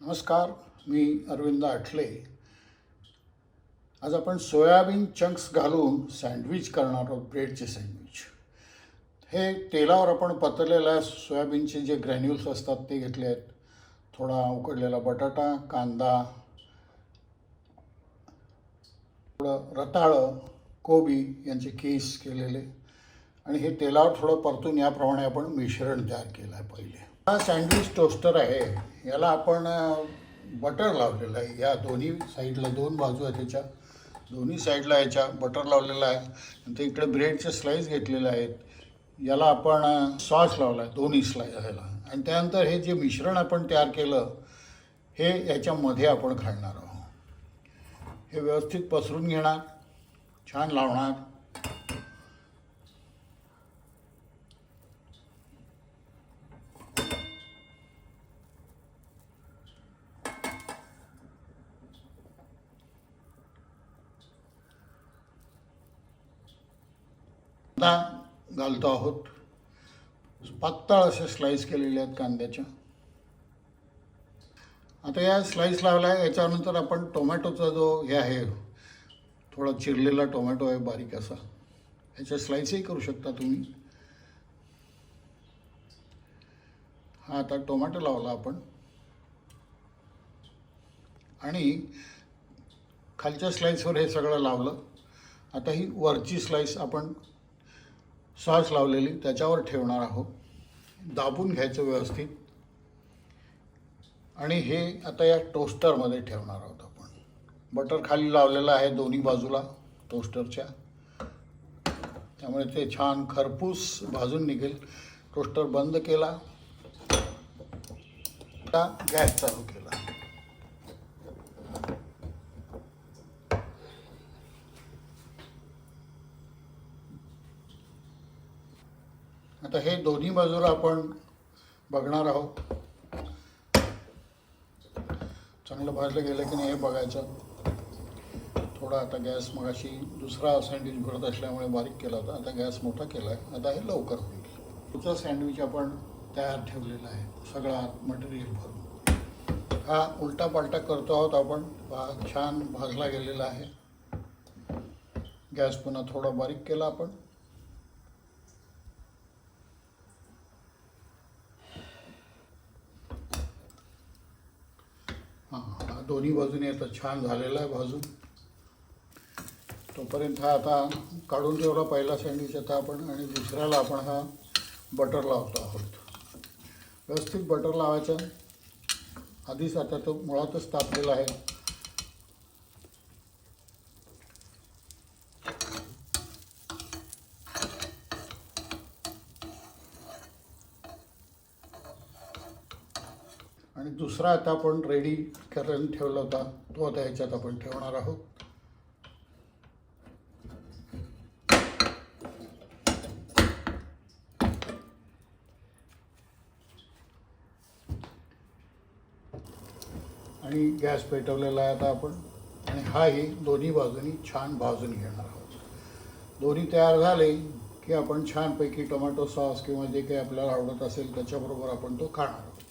नमस्कार मी अरविंद आठले. आज आपण सोयाबीन चंक्स घालून सँडविच करणार आहोत ब्रेडचे सँडविच हे तेलावर आपण पतरलेल्या सोयाबीनचे जे ग्रॅन्युल्स असतात ते घेतले आहेत. थोडा उकडलेला बटाटा कांदा थोडं रताळं कोबी यांचे केस केलेले. आणि हे तेलावर थोडं परतून याप्रमाणे आपण मिश्रण तयार केलं आहे पहिले. हा सँडविच टोस्टर आहे. याला आपण बटर लावलेलं आहे. या दोन्ही साईडला दोन बाजू आहेत त्याच्या. दोन्ही साईडला याच्या बटर लावलेलं आहे. नंतर इकडे ब्रेडचे स्लाईस घेतलेले आहेत. याला आपण सॉस लावला आहे दोन्ही स्लाईस ह्याला. आणि त्यानंतर हे जे मिश्रण आपण तयार केलं हे याच्यामध्ये आपण घालणार आहोत. हे व्यवस्थित पसरून घेणार. छान लावणार. कांदा घालतो आहोत. पातळ असे स्लाईस केलेले आहेत कांद्याच्या आता या स्लाईस लावल्या याच्यानंतर आपण टोमॅटोचा जो हे आहे थोडा चिरलेला टोमॅटो आहे बारीक असा. ह्याच्या स्लाईसही करू शकता तुम्ही. हा आता टोमॅटो लावला आपण. आणि खालच्या स्लाईसवर हे सगळं लावलं. आता ही वरची स्लाईस आपण सॉस लावलेली त्याच्यावर ठेवणार आहोत. दाबून घ्यायचं व्यवस्थित. आणि हे आता या टोस्टरमध्ये ठेवणार आहोत आपण. बटर खाली लावलेलं आहे दोन्ही बाजूला टोस्टरच्या. त्यामुळे ते छान खरपूस भाजून निघेल. टोस्टर बंद केला. गॅस चालू केला. आता हे दोन्ही बाजूला आपण बघणार आहोत. चांगलं भाजलं गेलं की नाही हे बघायचं. थोडा आता गॅस मगाशी दुसरा सँडविच भरत असल्यामुळे बारीक केला होता. आता गॅस मोठा केला आहे आता हे लवकर होईल. पुढचा सँडविच आपण तयार ठेवलेला आहे. सगळा मटेरियल भरून. हा उलटा पालटा करतो आहोत आपण. हा छान भाजला गेलेला आहे. गॅस पुन्हा थोडा बारीक केला आपण हां हा दोन्ही बाजूने आता छान झालेला आहे भाजून तोपर्यंत हा आता काढून ठेवला पहिला सँडविच आता आपण आणि दुसऱ्याला आपण हा बटर लावतो आहोत. व्यवस्थित बटर लावायचं. आधीच आता तो मुळातच तापलेला आहे. आणि दुसरा आता आपण रेडी करून ठेवला होता तो आता ह्याच्यात आपण ठेवणार आहोत. आणि गॅस पेटवलेला आहे आता आपण. आणि हाही दोन्ही बाजूनी छान भाजून घेणार आहोत. दोन्ही तयार झाले की आपण छानपैकी टोमॅटो सॉस किंवा जे काही आपल्याला आवडत असेल त्याच्याबरोबर आपण तो खाणार आहोत.